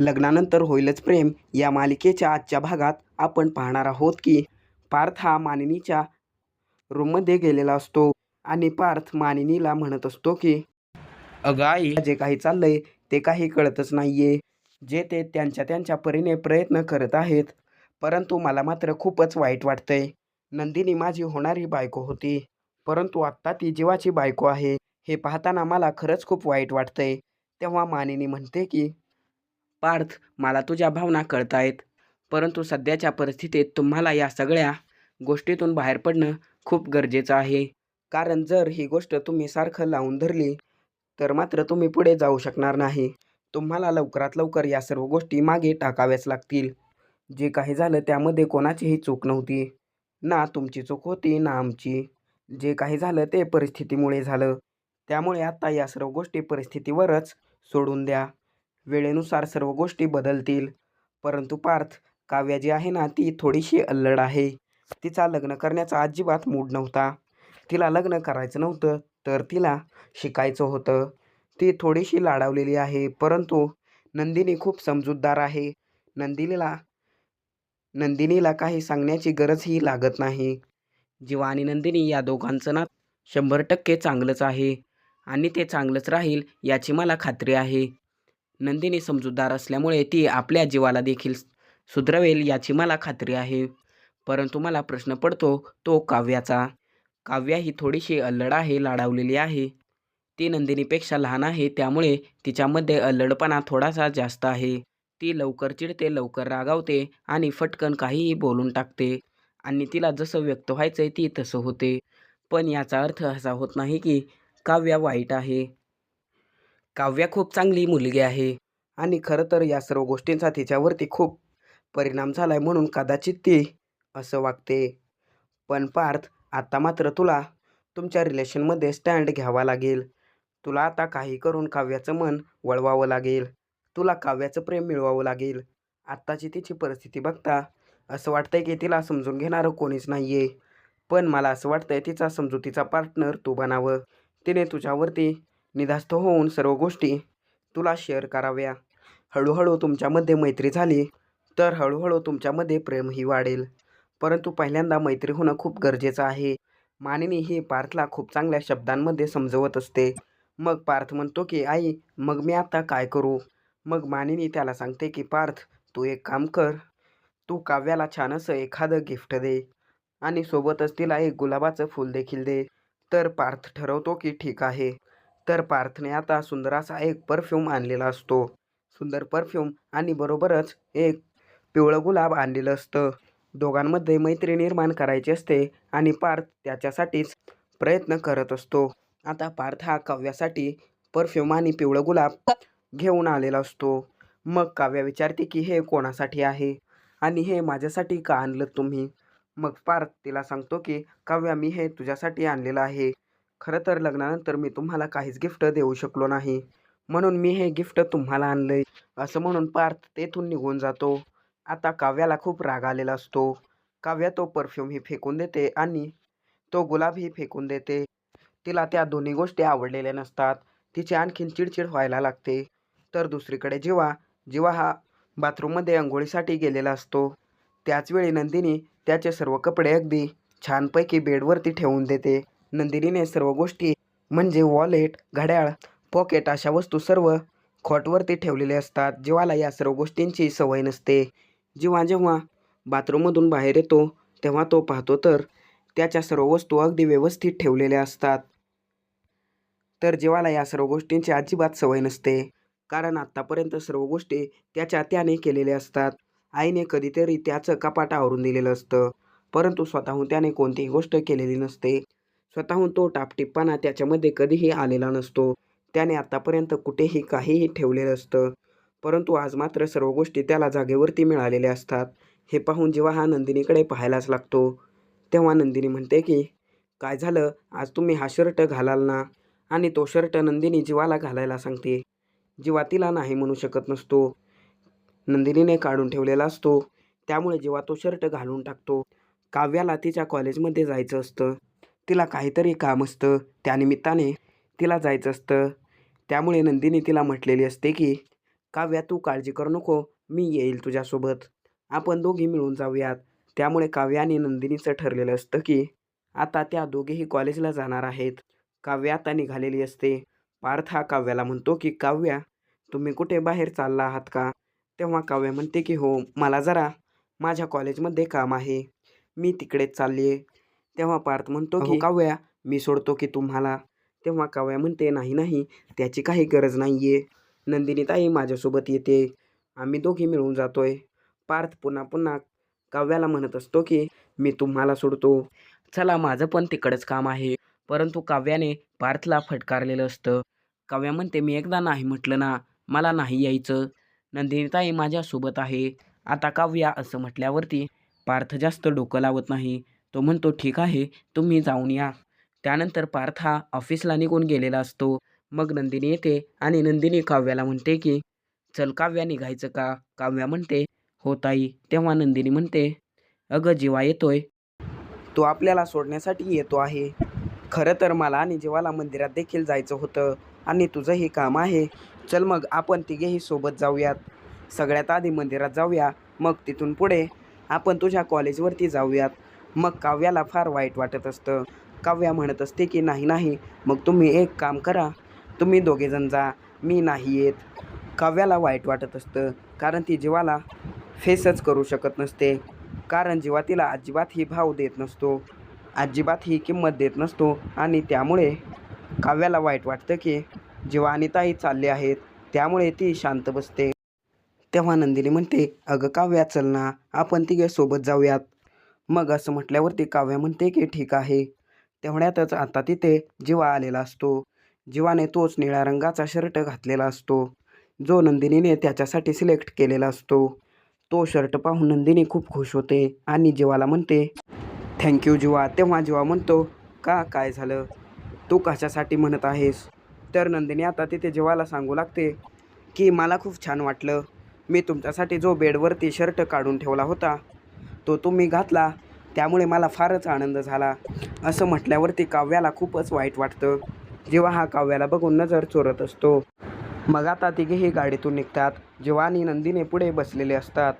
लग्नानंतर होईलच प्रेम. या मालिकेच्या आजच्या भागात आपण पाहणार आहोत की पार्थ हा मानिनीच्या रूममध्ये गेलेला असतो आणि पार्थ मानिनीला म्हणत असतो की अगं आई. जे काही चाललंय ते काही कळतच नाहीये. जे ते त्यांच्या त्यांच्या परीने प्रयत्न करत आहेत परंतु मला मात्र खूपच वाईट वाटतंय. नंदिनी माझी होणारी बायको होती परंतु आत्ता ती जीवाची बायको आहे. हे पाहताना मला खरंच खूप वाईट वाटतंय. तेव्हा मानिनी म्हणते की पार्थ मला तुझ्या भावना कळतायत. परंतु सध्याच्या परिस्थितीत तुम्हाला या सगळ्या गोष्टीतून बाहेर पडणं खूप गरजेचं आहे. कारण जर ही गोष्ट तुम्ही सारखं लावून धरली तर मात्र तुम्ही पुढे जाऊ शकणार नाही. तुम्हाला लवकरात लवकर या सर्व गोष्टी मागे टाकाव्याच लागतील. जे काही झालं त्यामध्ये कोणाचीही चूक नव्हती. ना तुमची चूक होती ना आमची. जे काही झालं ते परिस्थितीमुळे झालं. त्यामुळे आत्ता या सर्व गोष्टी परिस्थितीवरच सोडून द्या. वेळेनुसार सर्व गोष्टी बदलतील. परंतु पार्थ काव्या जी आहे ना ती थोडीशी अल्लड आहे. तिचा लग्न करण्याचा अजिबात मूड नव्हता. तिला लग्न करायचं नव्हतं तर तिला शिकायचं होतं. ती थोडीशी लाडावलेली आहे परंतु नंदिनी खूप समजूतदार आहे. नंदिनीला नंदिनीला काही सांगण्याची गरजही लागत नाही. जीवा आणि नंदिनी या दोघांचं ना शंभर टक्के चांगलंच आहे. आणि ते चांगलंच राहील याची मला खात्री आहे. नंदिनी समजूतदार असल्यामुळे ती आपल्या जीवाला देखील सुधरवेल याची मला खात्री आहे. परंतु मला प्रश्न पडतो तो काव्याचा. काव्या ही थोडीशी अल्लड आहे लाडावलेली आहे. ती नंदिनीपेक्षा लहान आहे त्यामुळे तिच्यामध्ये अल्लडपणा थोडासा जास्त आहे. ती लवकर चिडते लवकर रागावते आणि फटकन काहीही बोलून टाकते. आणि तिला जसं व्यक्त व्हायचं आहे ती तसं होते. पण याचा अर्थ असा होत नाही की काव्या वाईट आहे. काव्या खूप चांगली मुलगी आहे. आणि खरं तर या सर्व गोष्टींचा तिच्यावरती खूप परिणाम झालाय म्हणून कदाचित ती असं वागते. पण पार्थ आता मात्र तुला तुमच्या रिलेशनमध्ये स्टँड घ्यावा लागेल. तुला आता काही करून काव्याचं मन वळवावं लागेल. तुला काव्याचं प्रेम मिळवावं लागेल. आत्ताची तिची परिस्थिती बघता असं वाटतंय की तिला समजून घेणारं कोणीच नाही आहे पण मला असं वाटतंय तिचा समजुतीचा पार्टनर तू बनावं. तिने तुझ्यावरती निधास्त होऊन सर्व गोष्टी तुला शेअर कराव्या. हळूहळू तुमच्यामध्ये मैत्री झाली तर हळूहळू तुमच्यामध्ये प्रेमही वाढेल. परंतु पहिल्यांदा मैत्री होणं खूप गरजेचं आहे. मानिनी ही पार्थला खूप चांगल्या शब्दांमध्ये समजवत असते. मग पार्थ म्हणतो की आई मग मी आता काय करू? मग मानिनी त्याला सांगते की पार्थ तू एक काम कर. तू काव्याला छान असं एखादं गिफ्ट दे आणि सोबतच तिला एक गुलाबाचं फूल देखील दे. तर पार्थ ठरवतो की ठीक आहे. तर पार्थने आता सुंदर असा एक परफ्यूम आणलेला असतो. सुंदर परफ्यूम आणि बरोबरच एक पिवळं गुलाब आणलेलं असतं. दोघांमध्ये मैत्री निर्माण करायची असते आणि पार्थ त्याच्यासाठीच प्रयत्न करत असतो. आता पार्थ हा काव्यासाठी परफ्यूम आणि पिवळं गुलाब घेऊन आलेला असतो. मग काव्या विचारते की हे कोणासाठी आहे? आणि हे माझ्यासाठी का आणलं तुम्ही? मग पार्थ तिला सांगतो की काव्या मी हे तुझ्यासाठी आणलेलं आहे. खरं तर लग्नानंतर मी तुम्हाला काहीच गिफ्ट देऊ शकलो नाही. म्हणून मी हे गिफ्ट तुम्हाला आणलंय. असं म्हणून पार्थ तेथून निघून जातो. आता काव्याला खूप राग आलेला असतो. काव्या तो परफ्यूमही फेकून देते आणि तो गुलाबही फेकून देते. तिला त्या दोन्ही गोष्टी आवडलेल्या नसतात. तिची आणखीन चिडचिड व्हायला लागते. तर दुसरीकडे जेव्हा जेव्हा हा बाथरूममध्ये अंघोळीसाठी गेलेला असतो त्याचवेळी नंदिनी त्याचे सर्व कपडे अगदी छानपैकी बेडवरती ठेवून देते. नंदिनीने सर्व गोष्टी म्हणजे वॉलेट घड्याळ पॉकेट अशा वस्तू सर्व खॉटवरती ठेवलेले असतात. जीवाला या सर्व गोष्टींची सवय नसते. जेव्हा जेव्हा बाथरूममधून बाहेर येतो तेव्हा तो पाहतो तर त्याच्या सर्व वस्तू अगदी व्यवस्थित ठेवलेल्या असतात. तर जीवाला या सर्व गोष्टींची अजिबात सवय नसते. कारण आत्तापर्यंत सर्व गोष्टी त्याच्या त्याने केलेल्या असतात. आईने कधीतरी त्याचं कपाट आवरून दिलेलं असतं. परंतु स्वतःहून त्याने कोणतीही गोष्ट केलेली नसते. स्वतःहून तो टापटिप्पाना त्याच्यामध्ये कधीही आलेला नसतो. त्याने आत्तापर्यंत कुठेही काहीही ठेवलेलं असतं. परंतु आज मात्र सर्व गोष्टी त्याला जागेवरती मिळालेल्या असतात. हे पाहून जेव्हा हा नंदिनीकडे पाहायलाच लागतो तेव्हा नंदिनी म्हणते की काय झालं? आज तुम्ही हा शर्ट घालाल ना? आणि तो शर्ट नंदिनी जीवाला घालायला सांगते. जीवा तिला नाही म्हणू शकत नसतो. नंदिनीने काढून ठेवलेला असतो. त्यामुळे जेव्हा तो शर्ट घालून टाकतो. काव्याला तिच्या कॉलेजमध्ये जायचं असतं. तिला काहीतरी काम असतं. त्यानिमित्ताने तिला जायचं असतं. त्यामुळे नंदिनी तिला म्हटलेली असते की काव्या तू काळजी करू नको. मी येईल तुझ्यासोबत. आपण दोघी मिळून जाऊयात. त्यामुळे काव्या आणि नंदिनीचं ठरलेलं असतं की आता त्या दोघेही कॉलेजला जाणार आहेत. काव्या आता निघालेली असते. पार्थ हा काव्याला म्हणतो की काव्या तुम्ही कुठे बाहेर चालला आहात का? तेव्हा काव्या म्हणते की हो मला जरा माझ्या कॉलेजमध्ये काम आहे. मी तिकडेच चालली आहे तेव्हा पार्थ म्हणतो की काव्या मी सोडतो की तुम्हाला. तेव्हा काव्या म्हणते नाही नाही त्याची काही गरज नाही आहे नंदिनी ताई माझ्यासोबत येते. आम्ही दोघी मिळून जातोय. पार्थ पुन्हा पुन्हा काव्याला म्हणत असतो की मी तुम्हाला सोडतो. चला माझं पण तिकडंच काम आहे. परंतु काव्याने पार्थला फटकारलेलं असतं. काव्या म्हणते मी एकदा नाही म्हटलं ना मला नाही यायचं. नंदिनीताई माझ्यासोबत आहे. आता काव्या असं म्हटल्यावरती पार्थ जास्त डोकं लावत नाही. तो म्हणतो ठीक आहे तुम्ही जाऊन या. त्यानंतर पार्थ हा ऑफिसला निघून गेलेला असतो. मग नंदिनी येते आणि नंदिनी काव्याला म्हणते की चल काव्या निघायचं का? काव्या म्हणते हो ताई. तेव्हा नंदिनी म्हणते अगं जीवा येतोय. तो आपल्याला सोडण्यासाठी येतो आहे. खरं तर मला आणि जीवाला मंदिरात देखील जायचं होतं आणि तुझंही काम आहे. चल मग आपण तिघेही सोबत जाऊयात. सगळ्यात आधी मंदिरात जाऊया मग तिथून पुढे आपण तुझ्या कॉलेजवरती जाऊयात. मग काव्याला फार वाईट वाटत असतं. काव्या म्हणत असते की नाही नाही मग तुम्ही एक काम करा. तुम्ही दोघेजण जा. मी नाही येत. काव्याला वाईट वाटत असतं कारण ती जीवाला फेसच करू शकत नसते. कारण जीवा तिला अजिबात ही भाव देत नसतो. अजिबात ही किंमत देत नसतो. आणि त्यामुळे काव्याला वाईट वाटतं की जीवा आणि ताई चालले आहेत. त्यामुळे ती शांत बसते. तेव्हा नंदिनी म्हणते अगं काव्या चल ना. आपण तिघे सोबत जाऊयात. मग असं म्हटल्यावरती काव्या म्हणते की ठीक आहे. तेवढ्यातच आता तिथे जीवा आलेला असतो. जीवाने तोच निळ्या रंगाचा शर्ट घातलेला असतो. जो नंदिनीने त्याच्यासाठी सिलेक्ट केलेला असतो. तो शर्ट पाहून नंदिनी खूप खुश होते आणि जीवाला म्हणते थँक्यू जीवा. तेव्हा जीवा म्हणतो का काय झालं? तू कशासाठी म्हणत आहेस? तर नंदिनी आता तिथे जीवाला सांगू लागते की मला खूप छान वाटलं. मी तुमच्यासाठी जो बेडवरती शर्ट काढून ठेवला होता तो तुम्ही घातला. त्यामुळे मला फारच आनंद झाला. असं म्हटल्यावरती काव्याला खूपच वाईट वाटतं. जेव्हा हा काव्याला बघून नजर चोरत असतो. मग आता तिघेही गाडीतून निघतात. जेव्हा आणि नंदीने पुढे बसलेले असतात.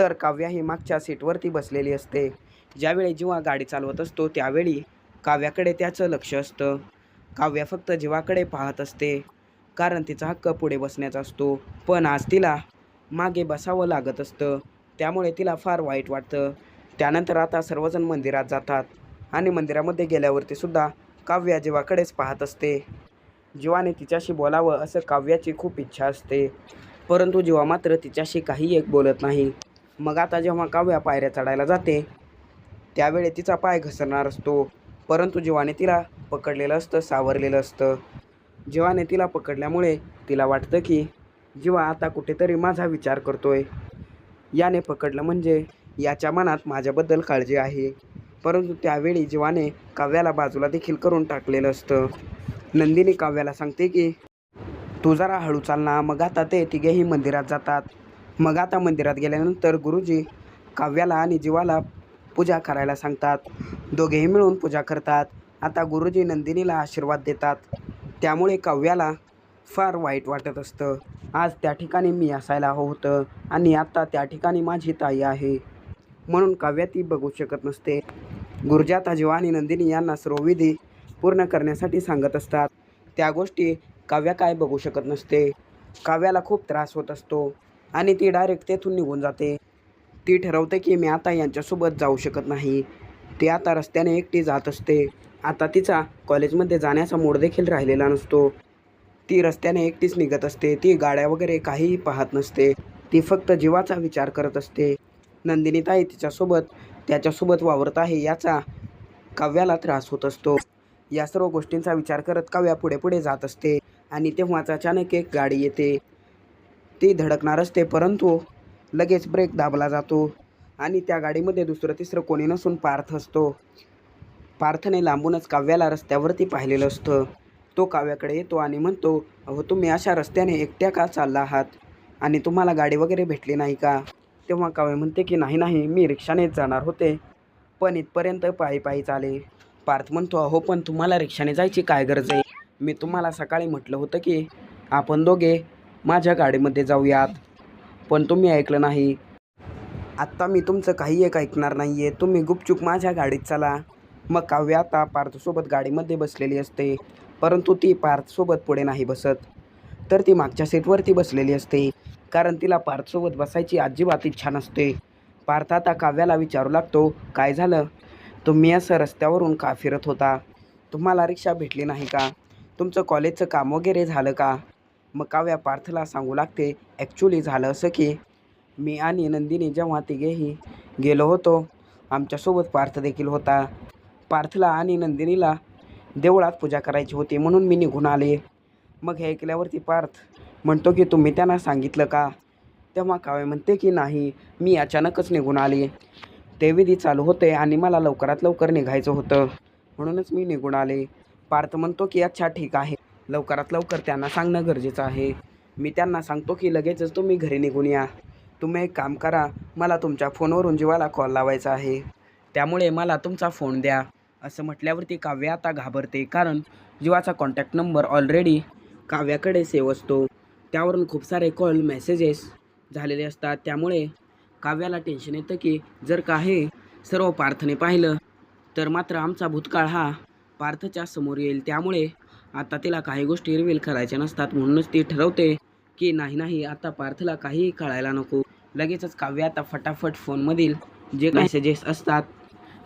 तर काव्या ही मागच्या सीटवरती बसलेली असते. ज्यावेळी जेव्हा गाडी चालवत असतो त्यावेळी काव्याकडे त्याचं लक्ष असतं. काव्या फक्त जीवाकडे पाहत असते. कारण तिचा हक्क पुढे बसण्याचा असतो. पण आज तिला मागे बसावं लागत असतं. त्यामुळे तिला फार वाईट वाटतं. त्यानंतर आता सर्वजण मंदिरात जातात आणि मंदिरामध्ये गेल्यावरती सुद्धा काव्या जीवाकडेच पाहत असते. जीवाने तिच्याशी बोलावं असं काव्याची खूप इच्छा असते. परंतु जीवा मात्र तिच्याशी काही एक बोलत नाही. मग आता जेव्हा काव्या पायऱ्या चढायला जाते त्यावेळी तिचा पाय घसरणार असतो. परंतु जीवाने तिला पकडलेलं असतं सावरलेलं असतं. जीवाने तिला पकडल्यामुळे तिला वाटतं की जीवा आता कुठेतरी माझा विचार करतोय. याने पकडलं. म्हणजे याच्या मनात माझ्याबद्दल काळजी आहे. परंतु त्यावेळी जीवाने काव्याला बाजूला देखील करून टाकलेलं असतं. नंदिनी काव्याला सांगते की तू जरा हळू चाल ना. मग आता ते तिघेही मंदिरात जातात. मग आता मंदिरात गेल्यानंतर गुरुजी काव्याला आणि जीवाला पूजा करायला सांगतात. दोघेही मिळून पूजा करतात. आता गुरुजी नंदिनीला आशीर्वाद देतात. त्यामुळे काव्याला फार वाईट वाटत असतं. आज त्या ठिकाणी मी असायला हवं होतं आणि आता त्या ठिकाणी माझी ताई आहे. म्हणून काव्या ती बघू शकत नसते. गुरुजाता आता जीवा आणि नंदिनी यांना सर्व विधी पूर्ण करण्यासाठी सांगत असतात. त्या गोष्टी काव्या काय बघू शकत नसते. काव्याला खूप त्रास होत असतो आणि ती डायरेक्ट तेथून निघून जाते. ती ठरवते की मी आता यांच्यासोबत जाऊ शकत नाही. ती आता रस्त्याने एकटी जात असते. आता तिचा कॉलेजमध्ये जाण्याचा मूड देखील राहिलेला नसतो. ती रस्त्याने एकटीच निघत असते. ती गाड्या वगैरे काहीही पाहत नसते. ती फक्त जीवाचा विचार करत असते. नंदिनीताई तिच्यासोबत त्याच्यासोबत वावरत आहे याचा काव्याला त्रास होत असतो. या सर्व गोष्टींचा विचार करत काव्या पुढे पुढे जात असते आणि तेव्हाच अचानक एक गाडी येते. ती धडकणार असते परंतु लगेच ब्रेक दाबला जातो आणि त्या गाडीमध्ये दुसरं तिसरं कोणी नसून पार्थ असतो. पार्थने लांबूनच काव्याला रस्त्यावरती पाहिलेलं असतं. तो काव्याकडे येतो आणि म्हणतो अहो तुम्ही अशा रस्त्याने एकट्या का चालला आहात? आणि तुम्हाला गाडी वगैरे भेटली नाही का? तेव्हा काव्य म्हणते की नाही नाही मी रिक्षानेच जाणार होते. पण इथपर्यंत पायी पायी चाले. पार्थ म्हणतो अहो पण तुम्हाला रिक्षाने जायची काय गरज आहे? मी तुम्हाला सकाळी म्हटलं होतं की आपण दोघे माझ्या गाडीमध्ये जाऊयात. पण तुम्ही ऐकलं नाही. आत्ता मी तुमचं काही एक ऐकणार नाही आहे तुम्ही गुपचूप माझ्या गाडीत चला. मग काव्य आता पार्थसोबत गाडीमध्ये बसलेली असते. परंतु ती पार्थसोबत पुढे नाही बसत. तर ती मागच्या सीटवरती बसलेली असते. कारण तिला पार्थसोबत बसायची अजिबात इच्छा नसते. पार्थ आता काव्याला विचारू लागतो काय झालं? तुम्ही असं रस्त्यावरून का फिरत होता? तुम्हाला रिक्षा भेटली नाही का? तुमचं कॉलेजचं काम वगैरे झालं का? मग काव्या पार्थला सांगू लागते ॲक्च्युली झालं असं की मी आणि नंदिनी जेव्हा तिघेही गेलो होतो आमच्यासोबत पार्थ देखील होता. पार्थला आणि नंदिनीला देवळात पूजा करायची होती म्हणून मी निघून आले. मग हे ऐकल्यावरती पार्थ म्हणतो की तुम्ही त्यांना सांगितलं का? तेव्हा कावे म्हणते की नाही मी अचानकच निघून आले. ते विधी चालू होते आणि मला लवकरात लवकर निघायचं होतं. म्हणूनच मी निघून आले. पार्थ म्हणतो की अच्छा ठीक आहे. लवकरात लवकर त्यांना सांगणं गरजेचं आहे. मी त्यांना सांगतो की लगेचच तुम्ही घरी निघून या. तुम्ही एक काम करा. मला तुमच्या फोनवरून जीवाला कॉल लावायचा आहे. त्यामुळे मला तुमचा फोन द्या. असं म्हटल्यावरती काव्य आता घाबरते कारण जीवाचा कॉन्टॅक्ट नंबर ऑलरेडी काव्याकडे सेव असतो. त्यावरून खूप सारे कॉल मेसेजेस झालेले असतात. त्यामुळे काव्याला टेन्शन येतं की जर का हे सर्व पार्थने पाहिलं तर मात्र आमचा भूतकाळ हा पार्थच्या समोर येईल. त्यामुळे आता तिला काही गोष्टी रिव्हील करायच्या नसतात. म्हणूनच ती ठरवते की नाही नाही आता पार्थला काहीही कळायला नको. लगेचच काव्य आता फटाफट फोनमधील जे मेसेजेस असतात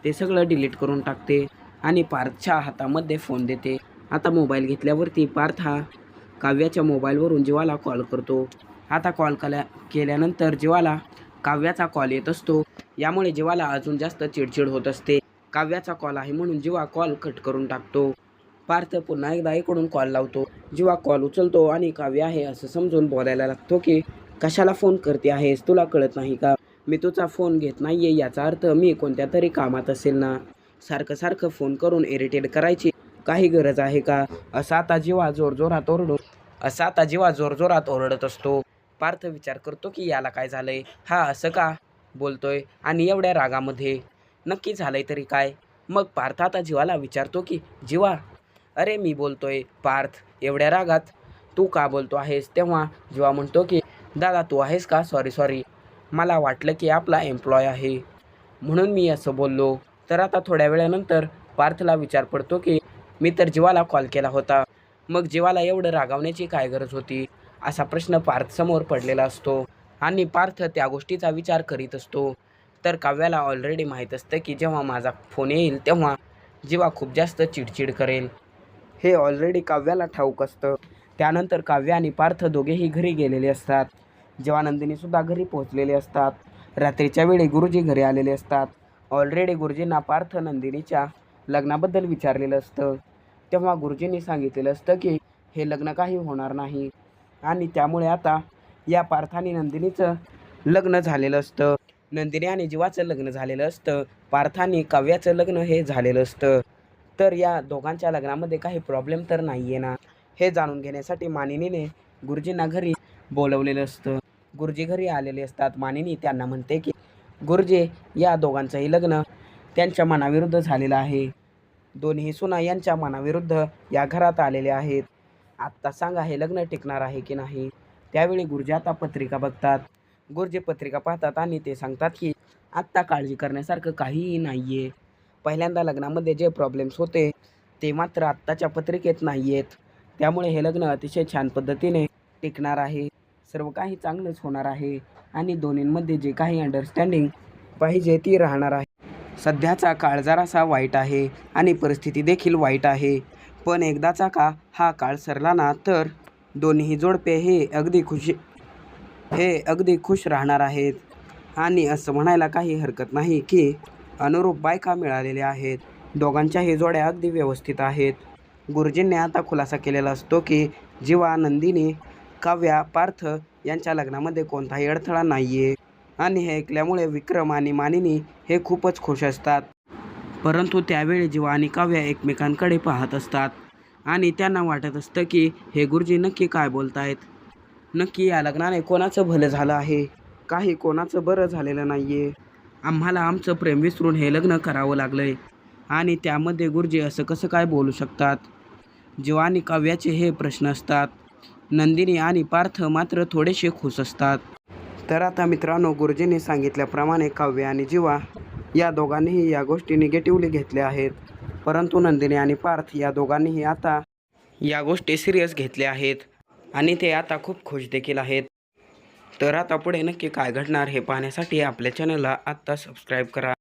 ते सगळं डिलीट करून टाकते आणि पार्थच्या हातामध्ये फोन देते. आता मोबाईल घेतल्यावरती पार्थ हा काव्याच्या मोबाईलवरून जीवाला कॉल करतो. आता कॉल कल्या केल्यानंतर जीवाला काव्याचा कॉल येत असतो. यामुळे जीवाला अजून जास्त चिडचिड होत असते. काव्याचा कॉल आहे म्हणून जीवा कॉल कट करून टाकतो. पार्थ पुन्हा एकदा इकडून कॉल लावतो. जीवा कॉल उचलतो आणि काव्य आहे असं समजून बोलायला लागतो की कशाला फोन करते आहेस? तुला कळत नाही का? मी तुझा फोन घेत नाही आहे याचा अर्थ मी कोणत्या तरी कामात असेल ना. सारखं सारखं फोन करून इरिटेट करायची काही गरज आहे का? असा आता जीवा जोरजोरात ओरडू असा आता जीवा जोरजोरात ओरडत असतो. पार्थ विचार करतो की याला काय झालंय? हा असं का? बोलतोय आणि एवढ्या रागामध्ये. नक्की झालंय तरी काय? मग पार्थ आता जीवाला विचारतो की जीवा अरे मी बोलतोय पार्थ एवढ्या रागात. तू का बोलतो आहेस? तेव्हा जीवा म्हणतो की दादा तू आहेस का? सॉरी सॉरी मला वाटलं की आपला एम्प्लॉय आहे. म्हणून मी असं बोललो. तर आता थोड्या वेळानंतर पार्थला विचार पडतो की मी तर जीवाला कॉल केला होता. मग जीवाला एवढं रागावण्याची काय गरज होती? असा प्रश्न पार्थ समोर पडलेला असतो. आणि पार्थ त्या गोष्टीचा विचार करीत असतो. तर काव्याला ऑलरेडी माहीत असतं की जेव्हा माझा फोन येईल तेव्हा जीवा खूप जास्त चिडचिड करेल. हे ऑलरेडी काव्याला ठाऊक असतं. त्यानंतर काव्य आणि पार्थ दोघेही घरी गेलेले असतात. जेव्हा नंदिनीसुद्धा घरी पोहोचलेले असतात. रात्रीच्या वेळी गुरुजी घरी आलेले असतात. ऑलरेडी गुरुजींना पार्थ नंदिनीच्या लग्नाबद्दल विचारलेलं असतं. तेव्हा गुरुजींनी सांगितलेलं असतं की हे लग्न काही होणार नाही. आणि त्यामुळे आता या पार्थ आणि नंदिनीचं लग्न झालेलं असतं. नंदिनी आणि जीवाचं लग्न झालेलं असतं. पार्थ आणि काव्याचं लग्न हे झालेलं असतं. तर या दोघांच्या लग्नामध्ये काही प्रॉब्लेम तर नाही आहे ना? हे जाणून घेण्यासाठी मानिनीने गुरुजींना घरी बोलवलेलं असतं. गुरुजी घरी आलेले असतात. मानिनी त्यांना म्हणते की गुरुजी या दोघांचंही लग्न त्यांच्या मनाविरुद्ध झालेलं आहे. दोन्ही सुना यांच्या मनाविरुद्ध या घरात आलेले आहेत. आत्ता सांगा हे लग्न टिकणार आहे की नाही? त्यावेळी गुरुजी आता पत्रिका बघतात. गुरुजी पत्रिका पाहतात आणि ते सांगतात की आत्ता काळजी करण्यासारखं काहीही नाही आहे पहिल्यांदा लग्नामध्ये जे प्रॉब्लेम्स होते ते मात्र आत्ताच्या पत्रिकेत नाही आहेत त्यामुळे हे लग्न अतिशय छान पद्धतीने टिकणार आहे. सर्व काही चांगलंच होणार आहे आणि दोन्हींमध्ये जे काही अंडरस्टँडिंग पाहिजे ती राहणार आहे. सध्याचा काळ जरासा वाईट आहे आणि परिस्थिती देखील वाईट आहे. पण एकदाचा का हा काळ सरला ना तर दोन्ही जोडपे हे अगदी खुशी हे अगदी खुश राहणार आहेत. आणि असं म्हणायला काही हरकत नाही की अनुरूप बायका मिळालेल्या आहेत. दोघांच्याही जोड्या अगदी व्यवस्थित आहेत. गुरुजींनी आता खुलासा केलेला असतो की जीवा नंदिनी काव्या पार्थ यांच्या लग्नामध्ये कोणताही अडथळा नाही आहे आणि हे ऐकल्यामुळे विक्रम आणि मानिनी हे खूपच खुश असतात. परंतु त्यावेळी जीवा आणि काव्या एकमेकांकडे पाहत असतात. आणि त्यांना वाटत असतं की हे गुरुजी नक्की काय बोलतायत? नक्की या लग्नाने कोणाचं भलं झालं आहे? काही कोणाचं बरं झालेलं नाही आहे आम्हाला आमचं प्रेम विसरून हे लग्न करावं लागलं आहे आणि त्यामध्ये गुरुजी असं कसं काय बोलू शकतात? जीवा आणि काव्याचे हे प्रश्न असतात. नंदिनी आणि पार्थ मात्र थोडेसे खुश असतात. तर आता मित्रांनो गुरुजींनी सांगितल्याप्रमाणे काव्य आणि जीवा या दोघांनीही या गोष्टी निगेटिव्हली घेतल्या आहेत. परंतु नंदिनी आणि पार्थ या दोघांनीही आता या गोष्टी सिरियस घेतल्या आहेत आणि ते आता खूप खुश देखील आहेत. तर आता पुढे नक्की काय घडणार हे पाहण्यासाठी आपल्या चॅनलला आत्ता सबस्क्राईब करा.